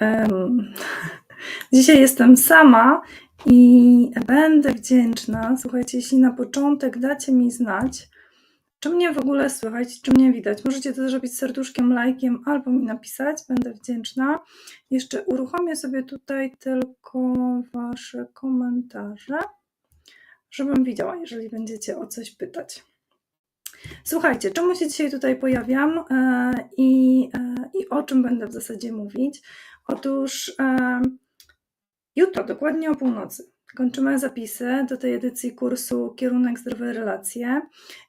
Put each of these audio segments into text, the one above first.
Dzisiaj jestem sama i będę wdzięczna, słuchajcie, jeśli na początek dacie mi znać, czy mnie w ogóle słychać, czy mnie widać. Możecie to zrobić serduszkiem, lajkiem albo mi napisać, będę wdzięczna. Jeszcze uruchomię sobie tutaj tylko Wasze komentarze, żebym widziała, jeżeli będziecie o coś pytać. Słuchajcie, czemu się dzisiaj tutaj pojawiam e, i, e, i o czym będę w zasadzie mówić? Otóż e, jutro, dokładnie o północy, kończymy zapisy do tej edycji kursu Kierunek Zdrowe Relacje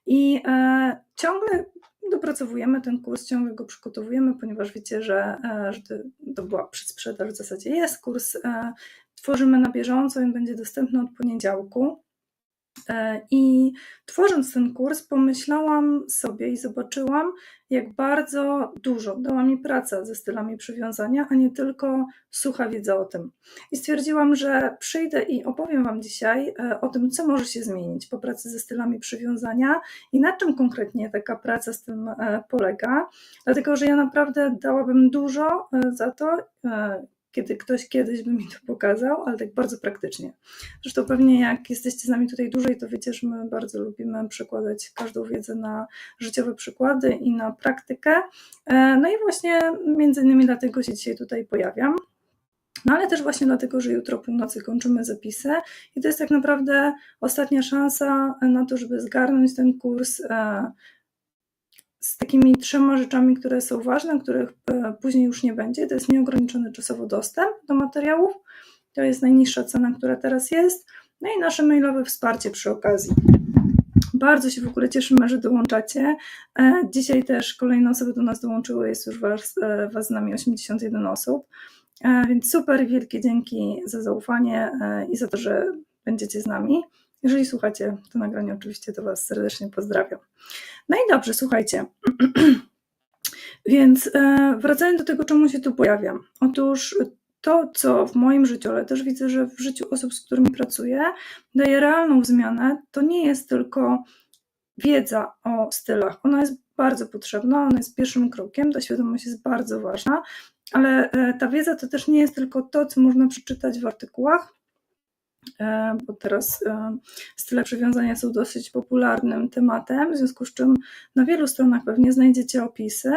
i e, ciągle dopracowujemy ten kurs, ciągle go przygotowujemy, ponieważ wiecie, że, e, że to, była przedsprzedaż, w zasadzie jest kurs, tworzymy na bieżąco, on będzie dostępny od poniedziałku. E, I tworząc ten kurs, pomyślałam sobie i zobaczyłam, jak bardzo dużo dała mi praca ze stylami przywiązania, a nie tylko sucha wiedza o tym. I stwierdziłam, że przyjdę i opowiem Wam dzisiaj e, o tym, co może się zmienić po pracy ze stylami przywiązania i na czym konkretnie taka praca z tym e, polega. Dlatego, że ja naprawdę dałabym dużo za to kiedy ktoś kiedyś by mi to pokazał, ale tak bardzo praktycznie. Zresztą pewnie jak jesteście z nami tutaj dłużej, to wiecie, że my bardzo lubimy przekładać każdą wiedzę na życiowe przykłady i na praktykę. E, no i właśnie między innymi dlatego się dzisiaj tutaj pojawiam. No ale też właśnie dlatego, że jutro północy kończymy zapisy i to jest tak naprawdę ostatnia szansa na to, żeby zgarnąć ten kurs e, z takimi trzema rzeczami, które są ważne, których e, później już nie będzie. To jest nieograniczony czasowo dostęp do materiałów. To jest najniższa cena, która teraz jest. No i nasze mailowe wsparcie przy okazji. Bardzo się w ogóle cieszymy, że dołączacie. E, dzisiaj też kolejne osoby do nas dołączyły, jest już was, e, was z nami 81 osób. Więc super, wielkie dzięki za zaufanie i za to, że będziecie z nami. Jeżeli słuchacie to nagranie, oczywiście to Was serdecznie pozdrawiam. No i dobrze, słuchajcie. Więc e, wracając do tego, czemu się tu pojawiam. Otóż to, co w moim życiu, ale też widzę, że w życiu osób, z którymi pracuję, daje realną zmianę, to nie jest tylko wiedza o stylach. Ona jest bardzo potrzebna, ona jest pierwszym krokiem, ta świadomość jest bardzo ważna, ale e, ta wiedza to też nie jest tylko to, co można przeczytać w artykułach, bo teraz e, style przywiązania są dosyć popularnym tematem, w związku z czym na wielu stronach pewnie znajdziecie opisy,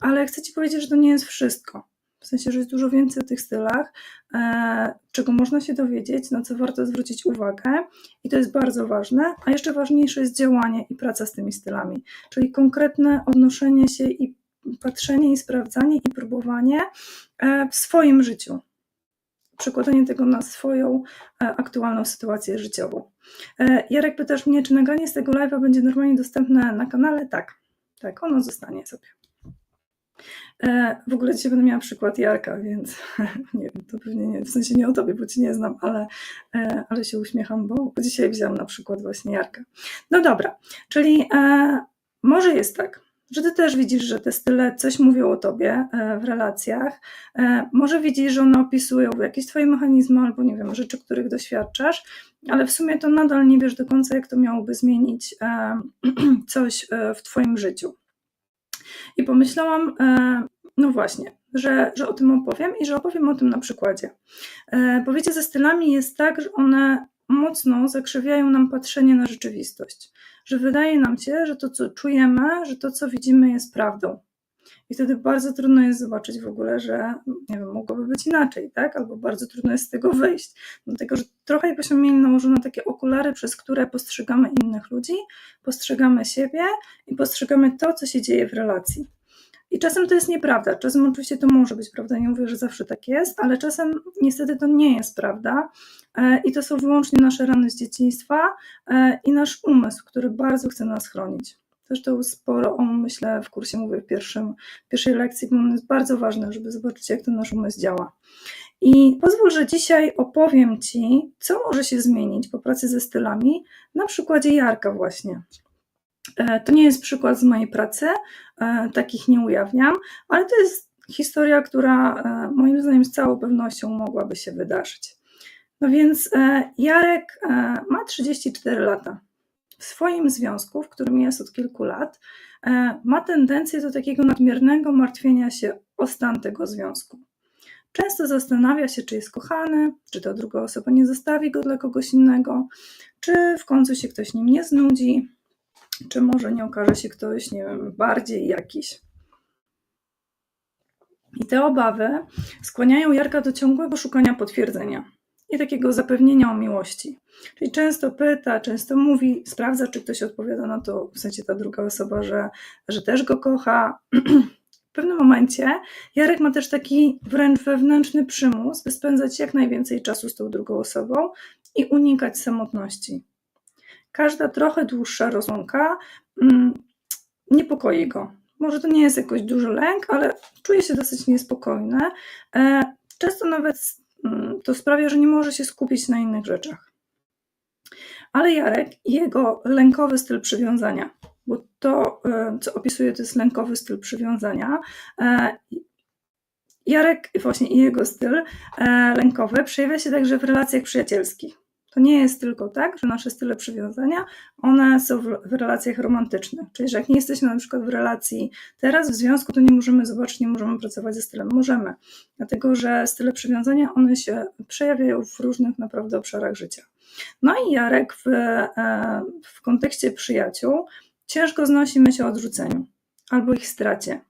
ale chcę Ci powiedzieć, że to nie jest wszystko. W sensie, że jest dużo więcej o tych stylach, e, czego można się dowiedzieć, na co warto zwrócić uwagę, i to jest bardzo ważne. A jeszcze ważniejsze jest działanie i praca z tymi stylami, czyli konkretne odnoszenie się i patrzenie i sprawdzanie i próbowanie w swoim życiu przekładanie tego na swoją e, aktualną sytuację życiową. E, Jarek pytasz mnie, czy nagranie z tego live'a będzie normalnie dostępne na kanale? Tak, tak, ono zostanie sobie. E, w ogóle dzisiaj będę miała przykład Jarka, więc nie wiem, to pewnie nie, w sensie nie o tobie, bo cię nie znam, ale, ale się uśmiecham, bo dzisiaj wziąłam na przykład właśnie Jarka. No dobra, czyli może jest tak, że ty też widzisz, że te style coś mówią o tobie e, w relacjach. E, może widzisz, że one opisują jakieś twoje mechanizmy albo nie wiem, rzeczy, których doświadczasz, ale w sumie to nadal nie wiesz do końca, jak to miałoby zmienić e, coś w twoim życiu. I pomyślałam, no właśnie, że, że o tym opowiem i że opowiem o tym na przykładzie. Bo wiecie, ze stylami jest tak, że one mocno zakrzywiają nam patrzenie na rzeczywistość że wydaje nam się, że to, co czujemy, że to, co widzimy, jest prawdą. I wtedy bardzo trudno jest zobaczyć w ogóle, że nie wiem, mogłoby być inaczej, tak? Albo bardzo trudno jest z tego wyjść. Dlatego, że trochę jakbyśmy mieli nałożone takie okulary, przez które postrzegamy innych ludzi, postrzegamy siebie i postrzegamy to, co się dzieje w relacji. I czasem to jest nieprawda. Czasem oczywiście to może być prawda. Nie mówię, że zawsze tak jest, ale czasem niestety to nie jest prawda. E, I to są wyłącznie nasze rany z dzieciństwa e, i nasz umysł, który bardzo chce nas chronić. Zresztą sporo o myślę w kursie mówię w pierwszym, pierwszej lekcji, bo jest bardzo ważne, żeby zobaczyć, jak ten nasz umysł działa. I pozwól, że dzisiaj opowiem Ci, co może się zmienić po pracy ze stylami na przykładzie Jarka właśnie. E, to nie jest przykład z mojej pracy, takich nie ujawniam, ale to jest historia, która moim zdaniem z całą pewnością mogłaby się wydarzyć. No więc Jarek ma 34 lata. W swoim związku, w którym jest od kilku lat, ma tendencję do takiego nadmiernego martwienia się o stan tego związku. często zastanawia się, czy jest kochany, czy ta druga osoba nie zostawi go dla kogoś innego, czy w końcu się ktoś nim nie znudzi, czy może nie okaże się ktoś, nie wiem, bardziej jakiś. I te obawy skłaniają Jarka do ciągłego szukania potwierdzenia i takiego zapewnienia o miłości. Czyli często pyta, często mówi, sprawdza, czy ktoś odpowiada na to, w sensie ta druga osoba, że, że też go kocha. W pewnym momencie Jarek ma też taki wręcz wewnętrzny przymus, by spędzać jak najwięcej czasu z tą drugą osobą i unikać samotności. Każda trochę dłuższa rozłąka mm, niepokoi go. Może to nie jest jakoś duży lęk, ale czuje się dosyć niespokojny. E, często nawet to sprawia, że nie może się skupić na innych rzeczach. Ale Jarek i jego lękowy styl przywiązania, bo to, e, co opisuje, to jest lękowy styl przywiązania. E, Jarek właśnie i jego styl lękowy przejawia się także w relacjach przyjacielskich. To nie jest tylko tak, że nasze style przywiązania, one są w, relacjach romantycznych. Czyli, że jak nie jesteśmy na przykład w relacji teraz, w związku, to nie możemy zobaczyć, nie możemy pracować ze stylem. Możemy, dlatego że style przywiązania, one się przejawiają w różnych naprawdę obszarach życia. No i Jarek w, e, w kontekście przyjaciół ciężko znosi myśl o odrzuceniu albo ich stracie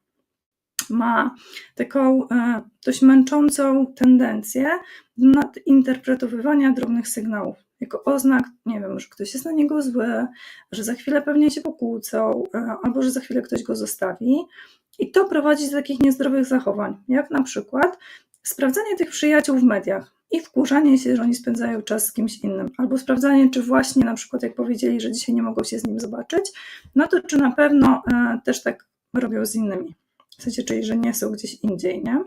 ma taką e, dość męczącą tendencję nadinterpretowywania drobnych sygnałów. Jako oznak, nie wiem, że ktoś jest na niego zły, że za chwilę pewnie się pokłócą, e, albo że za chwilę ktoś go zostawi. I to prowadzi do takich niezdrowych zachowań, jak na przykład sprawdzanie tych przyjaciół w mediach i wkurzanie się, że oni spędzają czas z kimś innym, albo sprawdzanie, czy właśnie na przykład jak powiedzieli, że dzisiaj nie mogą się z nim zobaczyć, no to czy na pewno e, też tak robią z innymi w sensie, czyli że nie są gdzieś indziej, nie?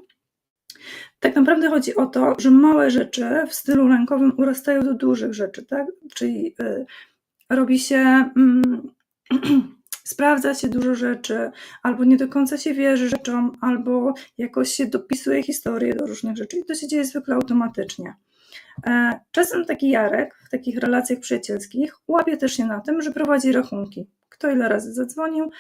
Tak naprawdę chodzi o to, że małe rzeczy w stylu rękowym urastają do dużych rzeczy, tak? Czyli y, robi się, y, sprawdza się dużo rzeczy, albo nie do końca się wierzy rzeczom, albo jakoś się dopisuje historię do różnych rzeczy i to się dzieje zwykle automatycznie. E, czasem taki Jarek w takich relacjach przyjacielskich łapie też się na tym, że prowadzi rachunki. Kto ile razy zadzwonił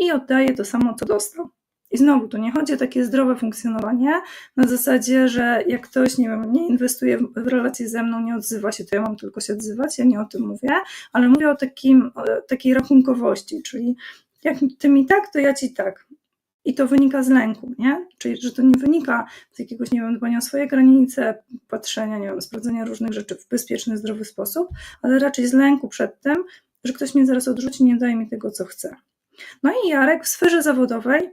i oddaje to samo, co dostał. I znowu, tu nie chodzi o takie zdrowe funkcjonowanie na zasadzie, że jak ktoś, nie wiem, nie inwestuje w relacje ze mną, nie odzywa się, to ja mam tylko się odzywać, ja nie o tym mówię, ale mówię o takim, o takiej rachunkowości, czyli jak ty mi tak, to ja ci tak. I to wynika z lęku, nie? Czyli, że to nie wynika z jakiegoś, nie wiem, dbania o swoje granice, patrzenia, nie wiem, sprawdzenia różnych rzeczy w bezpieczny, zdrowy sposób, ale raczej z lęku przed tym, że ktoś mnie zaraz odrzuci, nie daje mi tego, co chce. No i Jarek w sferze zawodowej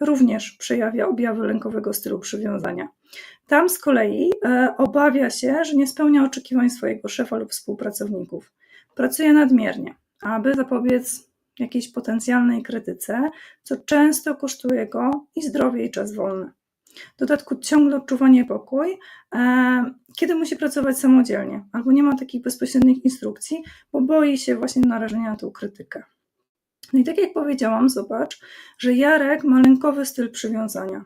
również przejawia objawy lękowego stylu przywiązania. Tam z kolei e, obawia się, że nie spełnia oczekiwań swojego szefa lub współpracowników. Pracuje nadmiernie, aby zapobiec jakiejś potencjalnej krytyce, co często kosztuje go i zdrowie, i czas wolny. W dodatku ciągle odczuwa niepokój, e, kiedy musi pracować samodzielnie, albo nie ma takich bezpośrednich instrukcji, bo boi się właśnie narażenia na tą krytykę. No i tak jak powiedziałam, zobacz, że Jarek ma lękowy styl przywiązania.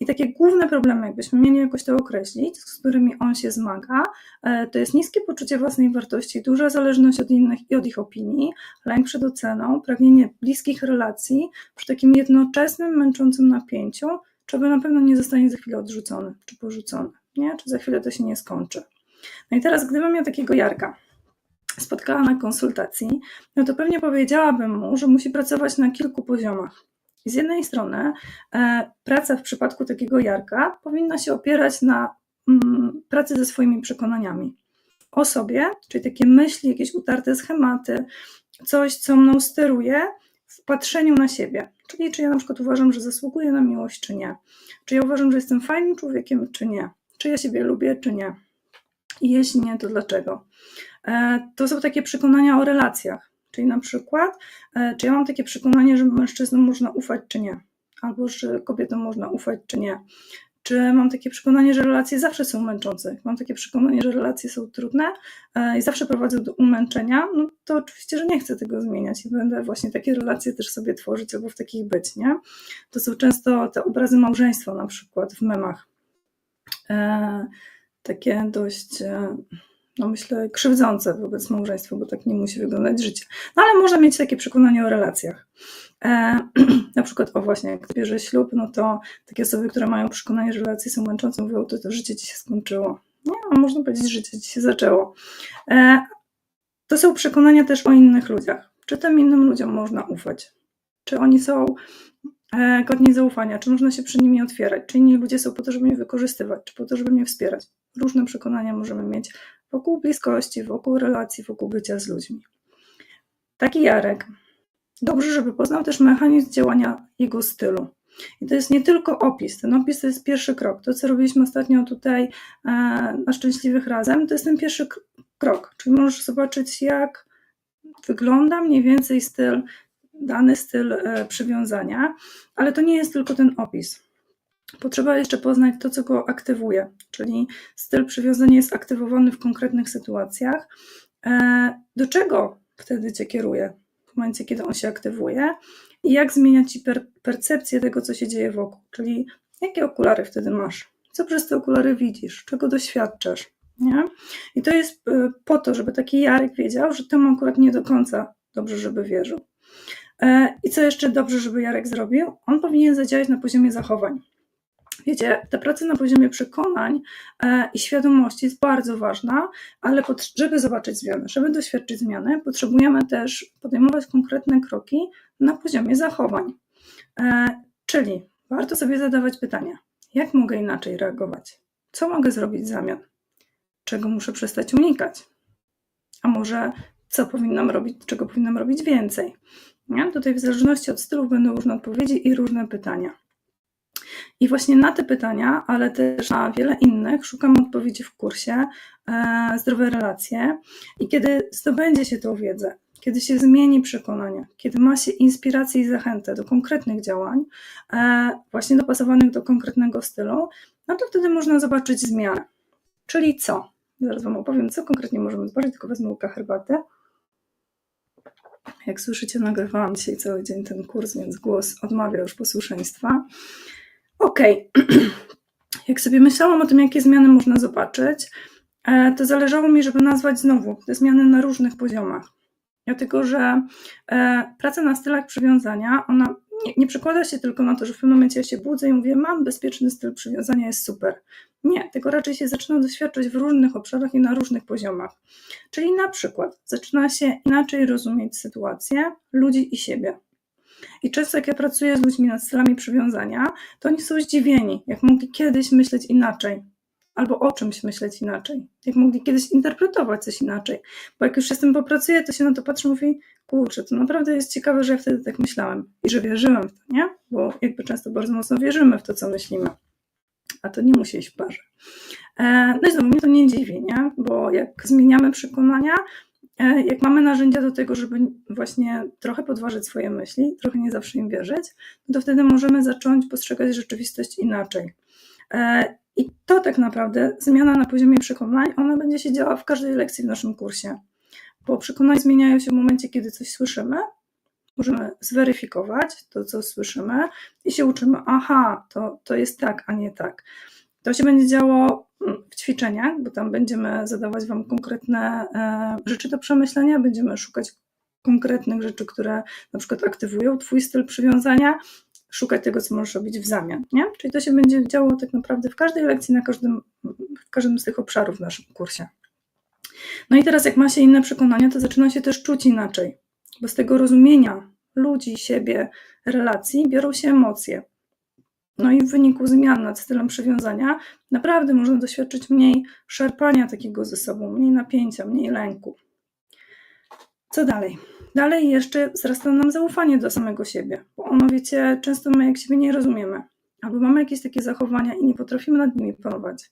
I takie główne problemy, jakbyśmy mieli jakoś to określić, z którymi on się zmaga, e, to jest niskie poczucie własnej wartości, duża zależność od innych i od ich opinii, lęk przed oceną, pragnienie bliskich relacji przy takim jednoczesnym, męczącym napięciu, czy by na pewno nie zostanie za chwilę odrzucony czy porzucony, nie? czy za chwilę to się nie skończy. No i teraz, gdybym miał takiego Jarka, spotkała na konsultacji, no to pewnie powiedziałabym mu, że musi pracować na kilku poziomach. z jednej strony e, praca w przypadku takiego Jarka powinna się opierać na mm, pracy ze swoimi przekonaniami o sobie, czyli takie myśli, jakieś utarte schematy, coś, co mną steruje w patrzeniu na siebie. Czyli czy ja na przykład uważam, że zasługuję na miłość, czy nie. Czy ja uważam, że jestem fajnym człowiekiem, czy nie. Czy ja siebie lubię, czy nie. Jeśli nie, to dlaczego? E, to są takie przekonania o relacjach. Czyli na przykład, e, czy ja mam takie przekonanie, że mężczyznom można ufać, czy nie, albo że kobietom można ufać, czy nie. Czy mam takie przekonanie, że relacje zawsze są męczące? Mam takie przekonanie, że relacje są trudne e, i zawsze prowadzą do umęczenia, no to oczywiście, że nie chcę tego zmieniać i będę właśnie takie relacje też sobie tworzyć albo w takich być, nie? To są często te obrazy małżeństwa na przykład w memach. Takie dość no myślę, krzywdzące wobec małżeństwa, bo tak nie musi wyglądać życie. No ale można mieć takie przekonanie o relacjach. E, na przykład, o właśnie, jak bierze ślub, no to takie osoby, które mają przekonanie, że relacje są męczące, mówią, to, to życie ci się skończyło. Nie, a można powiedzieć, życie ci się zaczęło. E, to są przekonania też o innych ludziach. Czy tym innym ludziom można ufać? Czy oni są e, godni zaufania? Czy można się przy nimi otwierać? Czy inni ludzie są po to, żeby mnie wykorzystywać? Czy po to, żeby mnie wspierać? Różne przekonania możemy mieć wokół bliskości, wokół relacji, wokół bycia z ludźmi. Taki Jarek, dobrze, żeby poznał też mechanizm działania jego stylu. I to jest nie tylko opis. Ten opis to jest pierwszy krok. To, co robiliśmy ostatnio tutaj e, na Szczęśliwych Razem, to jest ten pierwszy krok. Czyli możesz zobaczyć, jak wygląda mniej więcej styl, dany styl e, przywiązania, ale to nie jest tylko ten opis. Potrzeba jeszcze poznać to, co go aktywuje, czyli styl przywiązania jest aktywowany w konkretnych sytuacjach. E, do czego wtedy cię kieruje w momencie, kiedy on się aktywuje i jak zmienia ci per percepcję tego, co się dzieje wokół, czyli jakie okulary wtedy masz, co przez te okulary widzisz, czego doświadczasz. Nie? I to jest e, po to, żeby taki Jarek wiedział, że temu akurat nie do końca dobrze, żeby wierzył. E, I co jeszcze dobrze, żeby Jarek zrobił? On powinien zadziałać na poziomie zachowań. Wiecie, ta praca na poziomie przekonań e, i świadomości jest bardzo ważna, ale żeby zobaczyć zmianę, żeby doświadczyć zmiany, potrzebujemy też podejmować konkretne kroki na poziomie zachowań. Czyli warto sobie zadawać pytania, jak mogę inaczej reagować? Co mogę zrobić w zamian? czego muszę przestać unikać. A może co powinnam robić, czego powinnam robić więcej. Nie? Tutaj w zależności od stylów będą różne odpowiedzi i różne pytania. I właśnie na te pytania, ale też na wiele innych, szukam odpowiedzi w kursie e, Zdrowe Relacje. I kiedy zdobędzie się tą wiedzę, kiedy się zmieni przekonania, kiedy ma się inspirację i zachętę do konkretnych działań, e, właśnie dopasowanych do konkretnego stylu, no to wtedy można zobaczyć zmianę. Czyli co? Zaraz Wam opowiem, co konkretnie możemy zobaczyć, tylko wezmę herbaty. Jak słyszycie, nagrywałam dzisiaj cały dzień ten kurs, więc głos odmawia już posłuszeństwa. Ok, jak sobie myślałam o tym, jakie zmiany można zobaczyć, e, to zależało mi, żeby nazwać znowu te zmiany na różnych poziomach. Dlatego, że e, praca na stylach przywiązania, ona nie, nie przekłada się tylko na to, że w pewnym momencie ja się budzę i mówię, mam bezpieczny styl przywiązania, jest super. Nie, tego raczej się zaczyna doświadczać w różnych obszarach i na różnych poziomach. Czyli na przykład zaczyna się inaczej rozumieć sytuację, ludzi i siebie. I często jak ja pracuję z ludźmi nad stylami przywiązania, to oni są zdziwieni, jak mogli kiedyś myśleć inaczej, albo o czymś myśleć inaczej, jak mogli kiedyś interpretować coś inaczej. Bo jak już tym popracuję, to się na to patrzę i mówi, kurczę, to naprawdę jest ciekawe, że ja wtedy tak myślałem i że wierzyłem w to, nie? Bo jakby często bardzo mocno wierzymy w to, co myślimy. A to nie musi iść w parze. E, no i znowu mnie to nie dziwi, nie? Bo jak zmieniamy przekonania, jak mamy narzędzia do tego, żeby właśnie trochę podważyć swoje myśli, trochę nie zawsze im wierzyć, no to wtedy możemy zacząć postrzegać rzeczywistość inaczej. E, I to tak naprawdę zmiana na poziomie przekonań, ona będzie się działa w każdej lekcji w naszym kursie bo przekonania zmieniają się w momencie, kiedy coś słyszymy. Możemy zweryfikować to, co słyszymy i się uczymy, aha, to, to jest tak, a nie tak. To się będzie działo w ćwiczeniach, bo tam będziemy zadawać Wam konkretne e, rzeczy do przemyślenia, będziemy szukać konkretnych rzeczy, które na przykład aktywują Twój styl przywiązania, szukać tego, co możesz robić w zamian. Nie? Czyli to się będzie działo tak naprawdę w każdej lekcji, na każdym, w każdym z tych obszarów w naszym kursie. No i teraz, jak ma się inne przekonania, to zaczyna się też czuć inaczej, bo z tego rozumienia ludzi, siebie, relacji biorą się emocje. No i w wyniku zmian nad stylem przywiązania naprawdę można doświadczyć mniej szarpania takiego ze sobą, mniej napięcia, mniej lęku. Co dalej? Dalej jeszcze wzrasta nam zaufanie do samego siebie, bo ono, wiecie, często my jak siebie nie rozumiemy, albo mamy jakieś takie zachowania i nie potrafimy nad nimi panować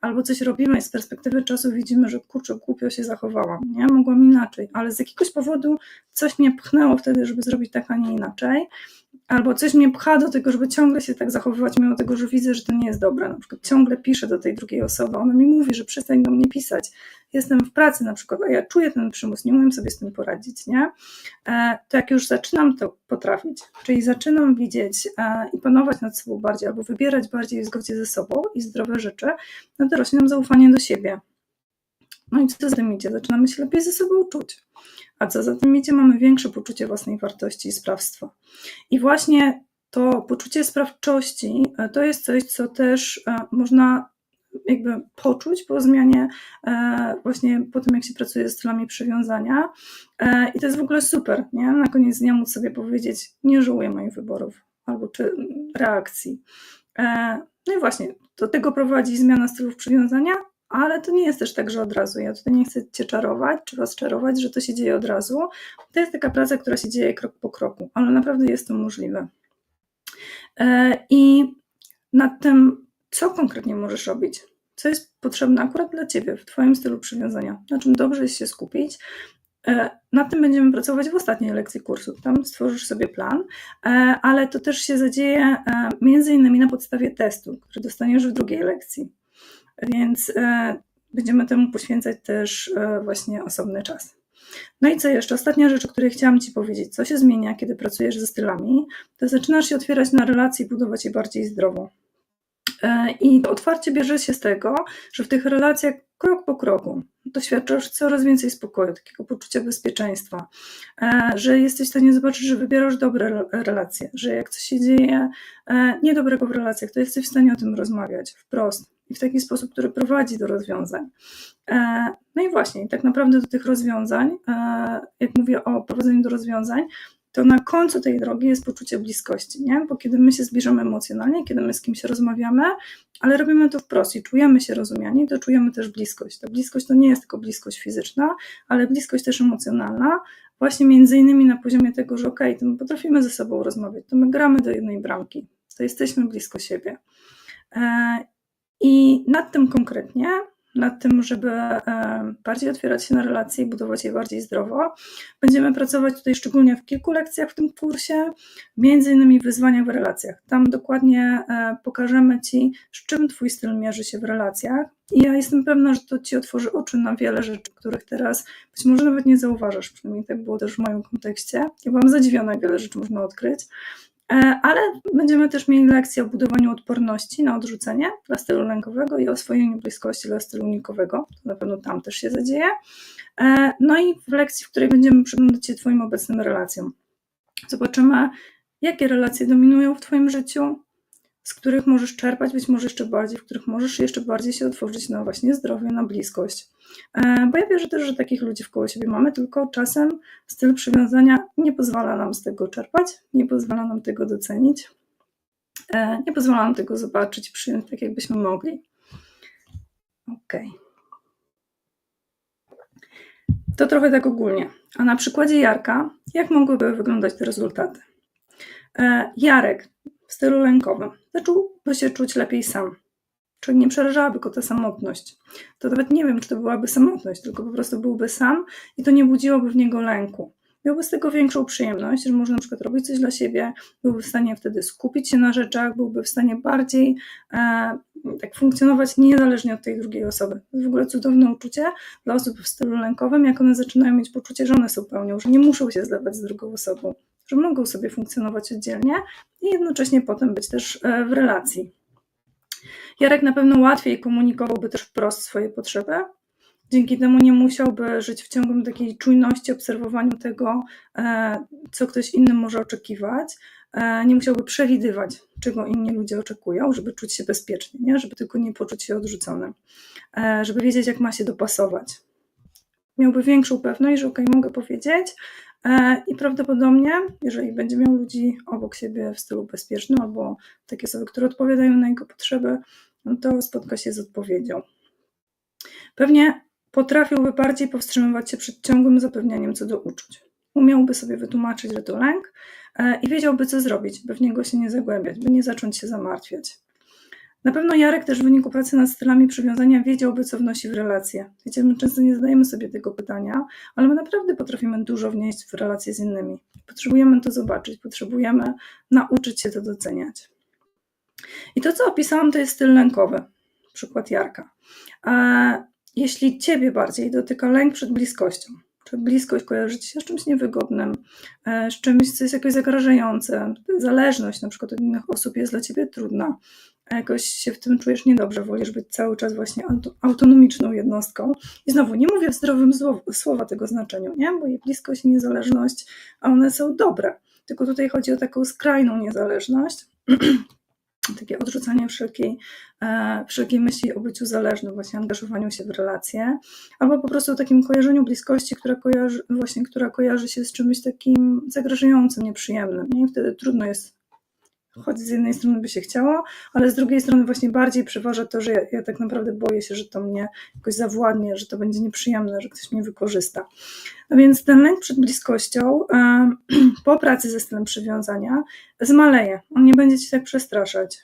albo coś robimy i z perspektywy czasu widzimy, że kurczę, głupio się zachowałam, nie? Mogłam inaczej, ale z jakiegoś powodu coś mnie pchnęło wtedy, żeby zrobić tak, a nie inaczej albo coś mnie pcha do tego, żeby ciągle się tak zachowywać, mimo tego, że widzę, że to nie jest dobre. Na przykład ciągle piszę do tej drugiej osoby, ona mi mówi, że przestań do mnie pisać. Jestem w pracy na przykład, a ja czuję ten przymus, nie umiem sobie z tym poradzić, nie? E, to jak już zaczynam to potrafić, czyli zaczynam widzieć e, i panować nad sobą bardziej, albo wybierać bardziej w zgodzie ze sobą i zdrowe rzeczy, no to rośnie nam zaufanie do siebie. No i co za tym idzie? Zaczynamy się lepiej ze sobą czuć. A co za tym idzie? Mamy większe poczucie własnej wartości i sprawstwa. I właśnie to poczucie sprawczości e, to jest coś, co też e, można jakby poczuć po zmianie, e, właśnie po tym, jak się pracuje ze stylami przywiązania. I to jest w ogóle super, nie? Na koniec dnia móc sobie powiedzieć, nie żałuję moich wyborów albo czy reakcji. No i właśnie, do tego prowadzi zmiana stylów przywiązania, ale to nie jest też tak, że od razu. Ja tutaj nie chcę Cię czarować, czy Was czarować, że to się dzieje od razu. To jest taka praca, która się dzieje krok po kroku, ale naprawdę jest to możliwe. E, I nad tym, co konkretnie możesz robić, co jest potrzebne akurat dla Ciebie w Twoim stylu przywiązania, na czym dobrze jest się skupić. E, nad tym będziemy pracować w ostatniej lekcji kursu. Tam stworzysz sobie plan, e, ale to też się zadzieje między innymi na podstawie testu, który dostaniesz w drugiej lekcji. Więc będziemy temu poświęcać też właśnie osobny czas. No i co jeszcze? Ostatnia rzecz, o której chciałam Ci powiedzieć. Co się zmienia, kiedy pracujesz ze stylami? To zaczynasz się otwierać na relacje i budować je bardziej zdrowo. E, I to otwarcie bierze się z tego, że w tych relacjach krok po kroku doświadczasz coraz więcej spokoju, takiego poczucia bezpieczeństwa, e, że jesteś w stanie zobaczyć, że wybierasz dobre relacje, że jak coś się dzieje e, niedobrego w relacjach, to jesteś w stanie o tym rozmawiać wprost i w taki sposób, który prowadzi do rozwiązań. No i właśnie, tak naprawdę do tych rozwiązań, jak mówię o prowadzeniu do rozwiązań, to na końcu tej drogi jest poczucie bliskości, nie? Bo kiedy my się zbliżamy emocjonalnie, kiedy my z kimś rozmawiamy, ale robimy to wprost i czujemy się rozumiani, to czujemy też bliskość. Ta bliskość to nie jest tylko bliskość fizyczna, ale bliskość też emocjonalna, właśnie między innymi na poziomie tego, że okej, okay, to my potrafimy ze sobą rozmawiać, to my gramy do jednej bramki, to jesteśmy blisko siebie. I nad tym konkretnie nad tym, żeby e, bardziej otwierać się na relacje i budować je bardziej zdrowo. Będziemy pracować tutaj szczególnie w kilku lekcjach w tym kursie, między innymi wyzwania w relacjach. Tam dokładnie e, pokażemy Ci, z czym Twój styl mierzy się w relacjach. I ja jestem pewna, że to Ci otworzy oczy na wiele rzeczy, których teraz być może nawet nie zauważasz. Przynajmniej tak było też w moim kontekście. Ja byłam zadziwiona, wiele rzeczy można odkryć. E, ale będziemy też mieli lekcję o budowaniu odporności na odrzucenie dla stylu lękowego i oswojeniu bliskości dla stylu unikowego. To na pewno tam też się zadzieje. E, no i w lekcji, w której będziemy przyglądać się Twoim obecnym relacjom. Zobaczymy, jakie relacje dominują w Twoim życiu, z których możesz czerpać być może jeszcze bardziej, w których możesz jeszcze bardziej się otworzyć na właśnie zdrowie, na bliskość. E, bo ja wierzę też, że takich ludzi wkoło siebie mamy, tylko czasem styl przywiązania nie pozwala nam z tego czerpać, nie pozwala nam tego docenić, e, nie pozwala nam tego zobaczyć przyjąć tak, jakbyśmy mogli. Ok. To trochę tak ogólnie. A na przykładzie Jarka, jak mogłyby wyglądać te rezultaty? E, Jarek w stylu lękowym zacząłby się czuć lepiej sam. Czyli nie przerażałaby go ta samotność. To nawet nie wiem, czy to byłaby samotność, tylko po prostu byłby sam i to nie budziłoby w niego lęku. Miałby z tego większą przyjemność, że może na przykład robić coś dla siebie, byłby w stanie wtedy skupić się na rzeczach, byłby w stanie bardziej e, tak funkcjonować niezależnie od tej drugiej osoby. To w ogóle cudowne uczucie dla osób w stylu lękowym, jak one zaczynają mieć poczucie, że one są pełnią, że nie muszą się zlewać z drugą osobą, że mogą sobie funkcjonować oddzielnie i jednocześnie potem być też e, w relacji. Jarek na pewno łatwiej komunikowałby też wprost swoje potrzeby. Dzięki temu nie musiałby żyć w ciągłym takiej czujności, obserwowaniu tego, e, co ktoś inny może oczekiwać. E, nie musiałby przewidywać, czego inni ludzie oczekują, żeby czuć się bezpiecznie, nie? żeby tylko nie poczuć się odrzuconym, żeby wiedzieć, jak ma się dopasować. Miałby większą pewność, że ok, mogę powiedzieć, i prawdopodobnie, jeżeli będzie miał ludzi obok siebie w stylu bezpiecznym albo takie osoby, które odpowiadają na jego potrzeby, no to spotka się z odpowiedzią. Pewnie potrafiłby bardziej powstrzymywać się przed ciągłym zapewnianiem co do uczuć. Umiałby sobie wytłumaczyć, że to lęk e, i wiedziałby, co zrobić, by w niego się nie zagłębiać, by nie zacząć się zamartwiać. Na pewno Jarek też w wyniku pracy nad stylami przywiązania wiedziałby, co wnosi w relacje. Wiecie, my często nie zadajemy sobie tego pytania, ale my naprawdę potrafimy dużo wnieść w relacje z innymi. Potrzebujemy to zobaczyć, potrzebujemy nauczyć się to doceniać. I to, co opisałam, to jest styl lękowy. Przykład Jarka. A jeśli Ciebie bardziej dotyka lęk przed bliskością, bliskość kojarzy ci się z czymś niewygodnym, e, z czymś, co jest jakoś zagrażające, zależność na przykład od innych osób jest dla ciebie trudna, a jakoś się w tym czujesz niedobrze, wolisz być cały czas właśnie auto- autonomiczną jednostką. I znowu, nie mówię w zdrowym słowa tego znaczeniu, nie? bo i bliskość i niezależność, a one są dobre. Tylko tutaj chodzi o taką skrajną niezależność, takie odrzucanie wszelkiej, e, wszelkiej myśli o byciu zależnym, właśnie angażowaniu się w relacje, albo po prostu takim kojarzeniu bliskości, która kojarzy, właśnie, która kojarzy się z czymś takim zagrażającym, nieprzyjemnym. Nie? I wtedy trudno jest choć z jednej strony by się chciało, ale z drugiej strony właśnie bardziej przeważa to, że ja, ja tak naprawdę boję się, że to mnie jakoś zawładnie, że to będzie nieprzyjemne, że ktoś mnie wykorzysta. No więc ten lęk przed bliskością po pracy ze stylem przywiązania zmaleje. On nie będzie ci tak przestraszać.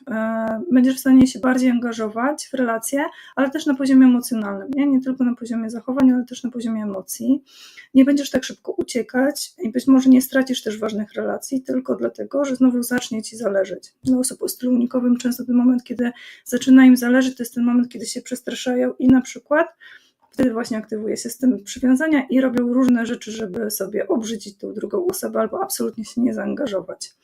Będziesz w stanie się bardziej angażować w relacje, ale też na poziomie emocjonalnym. Nie? nie tylko na poziomie zachowań, ale też na poziomie emocji. Nie będziesz tak szybko uciekać i być może nie stracisz też ważnych relacji, tylko dlatego, że znowu zacznie ci zależeć. Dla osób o często ten moment, kiedy zaczyna im zależeć, to jest ten moment, kiedy się przestraszają i na przykład wtedy właśnie aktywuje system przywiązania i robią różne rzeczy, żeby sobie obrzydzić tą drugą osobę albo absolutnie się nie zaangażować.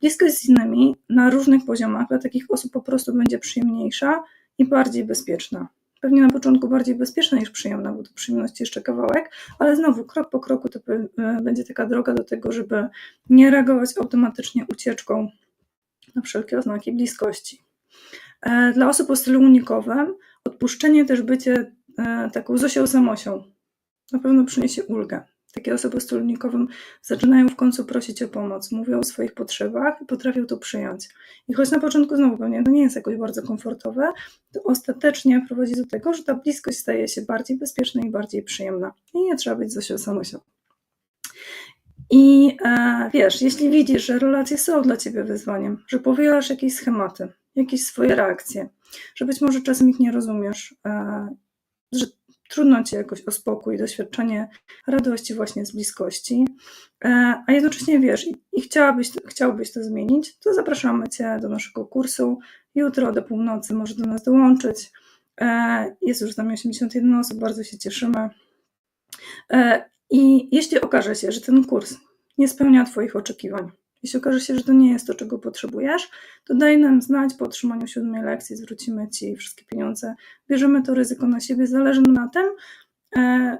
Bliskość z innymi na różnych poziomach dla takich osób po prostu będzie przyjemniejsza i bardziej bezpieczna. Pewnie na początku bardziej bezpieczna niż przyjemna, bo to przyjemności jeszcze kawałek, ale znowu krok po kroku to będzie taka droga do tego, żeby nie reagować automatycznie ucieczką na wszelkie oznaki bliskości. E, Dla osób o stylu unikowym odpuszczenie też bycie e, taką Zosią Samosią na pewno przyniesie ulgę. Takie osoby o stylu unikowym zaczynają w końcu prosić o pomoc, mówią o swoich potrzebach i potrafią to przyjąć. I choć na początku znowu pewnie to nie jest jakoś bardzo komfortowe, to ostatecznie prowadzi do tego, że ta bliskość staje się bardziej bezpieczna i bardziej przyjemna. I nie trzeba być Zosią Samosią. I e, wiesz, jeśli widzisz, że relacje są dla ciebie wyzwaniem, że powielasz jakieś schematy, jakieś swoje reakcje, że być może czasem ich nie rozumiesz, e, że trudno ci jakoś o spokój, doświadczenie radości właśnie z bliskości, e, a jednocześnie wiesz i, chciałabyś, chciałbyś to zmienić, to zapraszamy cię do naszego kursu. Jutro do północy możesz do nas dołączyć. E, jest już z nami 81 osób, bardzo się cieszymy. E, I jeśli okaże się, że ten kurs nie spełnia Twoich oczekiwań, jeśli okaże się, że to nie jest to, czego potrzebujesz, to daj nam znać po otrzymaniu siódmej lekcji, zwrócimy Ci wszystkie pieniądze, bierzemy to ryzyko na siebie, zależy nam na tym, e,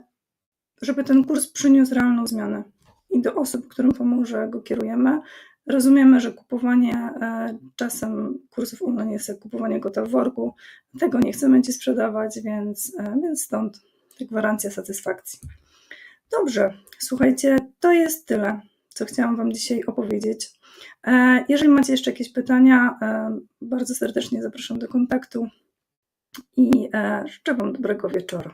żeby ten kurs przyniósł realną zmianę i do osób, którym pomoże, go kierujemy. Rozumiemy, że kupowanie e, czasem kursów online jest jak kupowanie kota w worku, tego nie chcemy Ci sprzedawać, więc, e, więc stąd gwarancja satysfakcji. Dobrze, słuchajcie, to jest tyle, co chciałam Wam dzisiaj opowiedzieć. E, Jeżeli macie jeszcze jakieś pytania, e, bardzo serdecznie zapraszam do kontaktu i e, życzę Wam dobrego wieczoru.